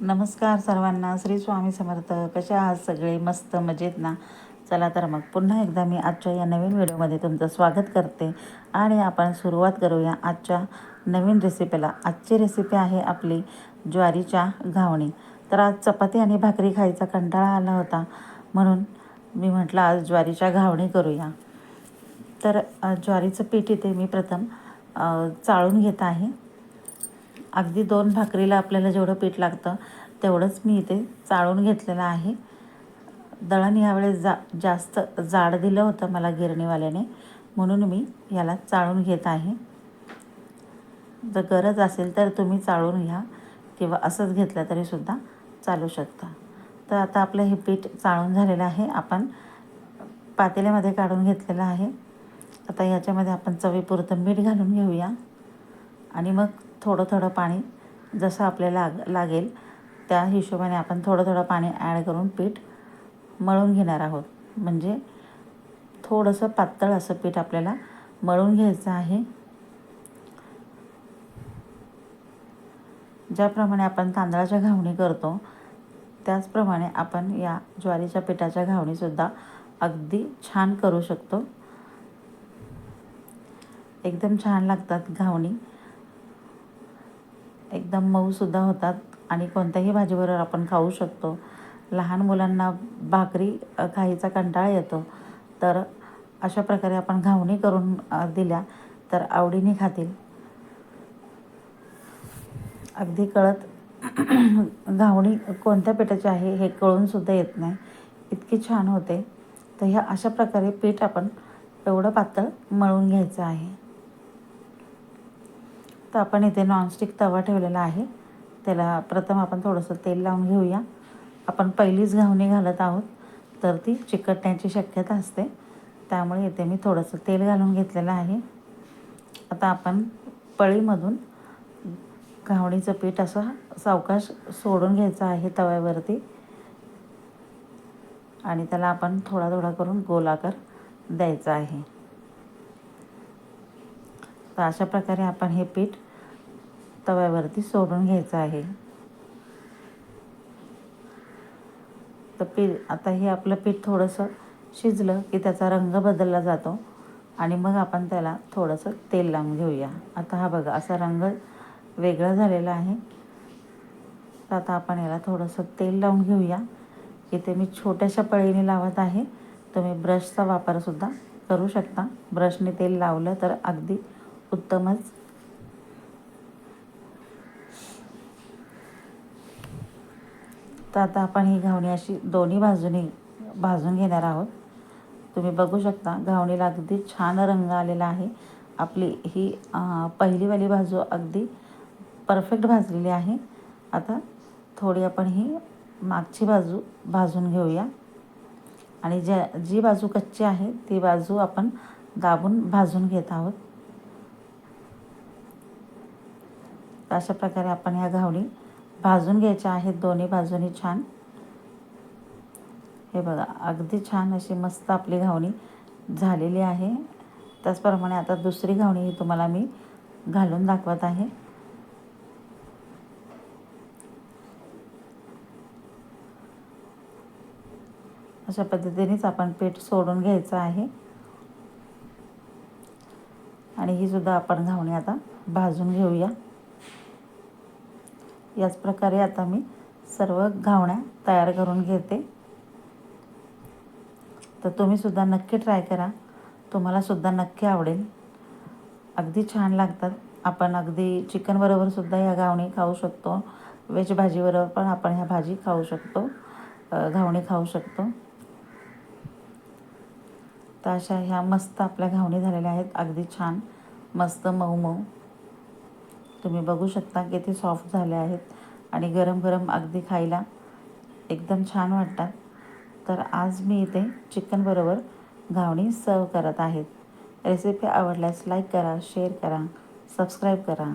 नमस्कार सर्वांना. श्री स्वामी समर्थ. कशा आहात सगळे? मस्त मजेत ना? चला तर मग पुन्हा एकदा मी आजच्या या नवीन व्हिडिओमध्ये तुमचं स्वागत करते. आणि आपण सुरुवात करूया आजच्या नवीन रेसिपीला आजची रेसिपी आहे आपली ज्वारीच्या घावणी. तर आज चपाती आणि भाकरी खायचा कंटाळा आला होता. म्हणून मी म्हटलं आज ज्वारीच्या घावणी करूया. तर ज्वारीचं पीठ इथे मी प्रथम चाळून घेत आहे. अगदी दोन भाकरीला आपल्याला जेवढं पीठ लागतं तेवढंच मी इथे चाळून घेतलेलं आहे. दळण यावेळेस जा जास्त जाड दिलं होतं मला गिरणीवाल्याने म्हणून मी याला चाळून घेत आहे. जर गरज असेल तर तुम्ही चाळून घ्या किंवा असंच घेतलं तरीसुद्धा चालू शकता. तर आता आपलं हे पीठ चाळून झालेलं आहे. आपण पातेल्यामध्ये काढून घेतलेलं आहे. आता याच्यामध्ये आपण चवीपुरतं मीठ घालून घेऊया. आणि मग थोडं थोडं पाणी जसं आपल्याला लाग लागेल त्या हिशोबाने आपण थोडं थोडं पाणी ॲड करून पीठ मळून घेणार आहोत. म्हणजे थोडंसं पातळ असं पीठ आपल्याला मळून घ्यायचं आहे. ज्याप्रमाणे आपण तांदळाच्या घावणी करतो त्याचप्रमाणे आपण या ज्वारीच्या पिठाच्या घावणीसुद्धा अगदी छान करू शकतो. एकदम छान लागतात घावणी. एकदम मऊसुद्धा होतात आणि कोणत्याही भाजीबरोबर आपण खाऊ शकतो. लहान मुलांना भाकरी खायचा कंटाळा येतो. तर अशा प्रकारे आपण घावणी करून दिल्या तर आवडीने खातील. अगदी कळत घावणी कोणत्या पिठाची आहे हे कळूनसुद्धा येत नाही. इतकी छान होते. तर ह्या अशा प्रकारे पीठ आपण एवढं पातळ मळून घ्यायचं आहे. तर आपण इथे नॉनस्टिक तवा ठेवलेला आहे. त्याला प्रथम आपण थोडंसं तेल लावून घेऊया. आपण पहिलीच घावणी घालत आहोत तर ती चिकटण्याची शक्यता असते. त्यामुळे इथे मी थोडंसं तेल घालून घेतलेलं आहे. आता आपण पळीमधून घावणीचं पीठ असं सावकाश सोडून घ्यायचं आहे तव्यावरती. आणि त्याला आपण थोडा थोडा करून गोलाकार द्यायचा आहे. तर अशा प्रकारे आपण हे पीठ तव्यावरती सोडून घ्यायचं आहे. तर पीठ आता हे आपलं पीठ थोडंसं शिजलं की त्याचा रंग बदलला जातो आणि मग आपण त्याला थोडंसं तेल लावून घेऊया. आता हा बघा असा रंग वेगळा झालेला आहे. तर आता आपण याला थोडंसं तेल लावून घेऊया. इथे मी छोट्याशा पळीने लावत आहे. तुम्ही ब्रशचा वापरसुद्धा करू शकता. ब्रशने तेल लावलं तर अगदी उत्तमच तर आता आपण ही घावणी अशी दोन्ही बाजूनी भाजून घेणार आहोत. तुम्ही बघू शकता घावणीला अगदी छान रंग आलेला आहे. आपली ही पहिलीवाली बाजू अगदी परफेक्ट भाजलेली आहे. आता थोडी आपण ही मागची बाजू भाजून घेऊया. आणि ज्या जी बाजू कच्ची आहे ती बाजू आपण दाबून भाजून घेत आहोत. अशा प्रकारे आपण ह्या घावणी भाजून घ्यायच्या आहेत दोन्ही बाजूनी छान. हे बघा अगदी छान अशी मस्त आपली घावणी झालेली आहे. त्याचप्रमाणे आता दुसरी घावणी ही तुम्हाला मी घालून दाखवत आहे. अशा पद्धतीनेच आपण पीठ सोडून घ्यायचं आहे. आणि ही सुद्धा आपण घावणी आता भाजून घेऊया. याच प्रकारे आता मी सर्व घावण्या तयार करून घेते. तर तुम्हीसुद्धा नक्की ट्राय करा. तुम्हालासुद्धा नक्की आवडेल. अगदी छान लागतात. आपण अगदी चिकनबरोबरसुद्धा ह्या घावणी खाऊ शकतो. व्हेज भाजीबरोबर पण आपण ह्या भाजी खाऊ शकतो. घावणी खाऊ शकतो. तर अशा ह्या मस्त आपल्या घावणी झालेल्या आहेत. अगदी छान. मस्त मऊ मऊ. तुम्ही बघू शकता किती सॉफ्ट झाले आहेत आणि गरम गरम अगदी खायला एकदम छान वाटतात. तर आज मी इथे चिकनबरोबर घावणी सर्व करत आहेत रेसिपी आवडल्यास लाईक करा शेअर करा सबस्क्राईब करा.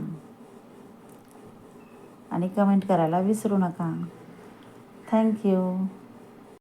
आणि कमेंट करायला विसरू नका. थँक्यू